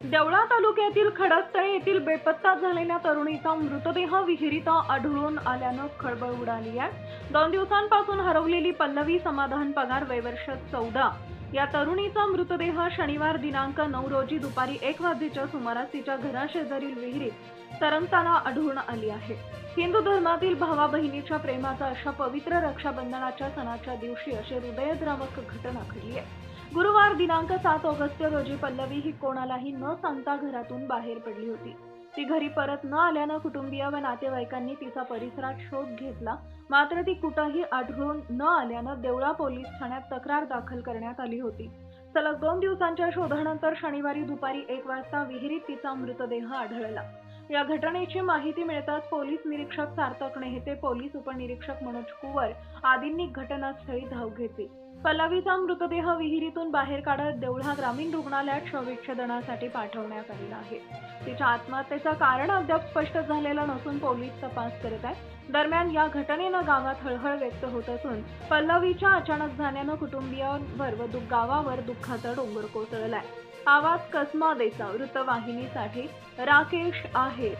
देवळा तालुक्यातील खडकतळे येथील बेपत्ता झालेल्या तरुणीचा मृतदेह विहिरीत आढळून आल्यानं खळबळ उडाली आहे. दोन दिवसांपासून हरवलेली पल्लवी समाधान पगार वैवर्ष चौदा. या तरुणीचा मृतदेह शनिवार दिनांक नऊ रोजी दुपारी एक वाजेच्या सुमारास तिच्या घराशेजारील विहिरीत तरंगताना आढळून आली आहे. हिंदू धर्मातील भावा बहिणीच्या प्रेमाचा अशा पवित्र रक्षाबंधनाच्या सणाच्या दिवशी अशी हृदयद्रावक घटना घडली आहे. गुरुवार दिनांक सात ऑगस्ट रोजी पल्लवी ही कोणालाही न सांगता घरातून बाहेर पडली होती. ती घरी परत न आल्यानं कुटुंबीय व नातेवाईकांनी तिचा परिसरात शोध घेतला. मात्र ती कुठंही आढळून न आल्यानं देवळा पोलीस ठाण्यात तक्रार दाखल करण्यात आली होती. सलग दोन दिवसांच्या शोधानंतर शनिवारी दुपारी एक वाजता विहिरीत तिचा मृतदेह आढळला. या घटनेची माहिती मिळताच पोलीस निरीक्षक सार्थक नेहते पोलीस उपनिरीक्षक मनोज कुवर आदींनी घटनास्थळी धाव घेतली. पल्लवीचा मृतदेह विहिरीतून बाहेर काढत देवळा ग्रामीण रुग्णालयात शवविच्छेदनासाठी पाठवण्यात आलेला आहे. तिच्या आत्महत्येचं कारण अद्याप स्पष्ट झालेलं नसून पोलीस तपास करत आहेत. दरम्यान या घटनेनं गावात हळहळ व्यक्त होत असून पल्लवीच्या अचानक जाण्यानं कुटुंबियांवर व दु- गावावर दुःखाचा डोंगर कोसळलाय. आवाज कसमा देसा वृत्तवाहिनीसाठी राकेश आहेर